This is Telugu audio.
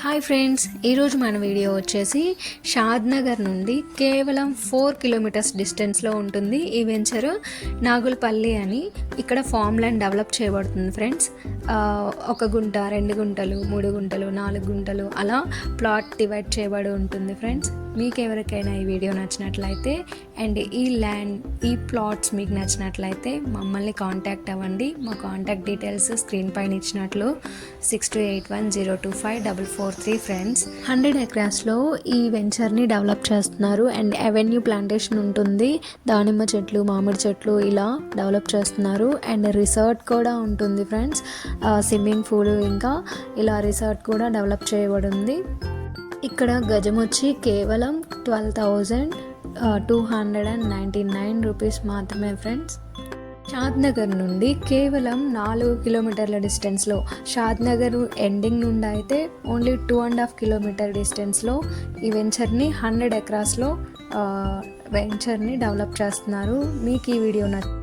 హాయ్ ఫ్రెండ్స్ ఈరోజు మన వీడియో వచ్చేసి షాద్ నగర్ నుండి కేవలం ఫోర్ కిలోమీటర్స్ డిస్టెన్స్లో ఉంటుంది ఈ వెంచర్ నాగులపల్లి అని. ఇక్కడ ఫామ్ ల్యాండ్ డెవలప్ చేయబడుతుంది ఫ్రెండ్స్ ఒక గుంట రెండు గుంటలు మూడు గుంటలు నాలుగు గుంటలు అలా ప్లాట్ డివైడ్ చేయబడి ఉంటుంది ఫ్రెండ్స్ మీకు ఎవరికైనా ఈ వీడియో నచ్చినట్లయితే అండ్ ఈ ల్యాండ్ ఈ ప్లాట్స్ మీకు నచ్చినట్లయితే మమ్మల్ని కాంటాక్ట్ అవ్వండి. మా కాంటాక్ట్ డీటెయిల్స్ స్క్రీన్ పైన ఇచ్చినట్లు six two eight one zero two five double four three friends. Hundred ఎకరాస్లో ఈ వెంచర్ని డెవలప్ చేస్తున్నారు అండ్ అవెన్యూ ప్లాంటేషన్ ఉంటుంది. దానిమ్మ చెట్లు మామిడి చెట్లు ఇలా డెవలప్ చేస్తున్నారు అండ్ రిసార్ట్ కూడా ఉంటుంది ఫ్రెండ్స్. స్విమ్మింగ్ పూల్ ఇంకా ఇలా రిసార్ట్ కూడా డెవలప్ చేయబడింది. ఇక్కడ గజం వచ్చి కేవలం twelve thousand two hundred and ninety nine rupees మాత్రమే ఫ్రెండ్స్ షాద్నగర్ నుండి కేవలం నాలుగు కిలోమీటర్ల డిస్టెన్స్లో షాద్నగర్ ఎండింగ్ నుండి అయితే only two and half kilometer డిస్టెన్స్లో ఈ వెంచర్ని హండ్రెడ్ ఎకరాస్లో వెంచర్ని డెవలప్ చేస్తున్నారు. మీకు ఈ వీడియో నచ్చింది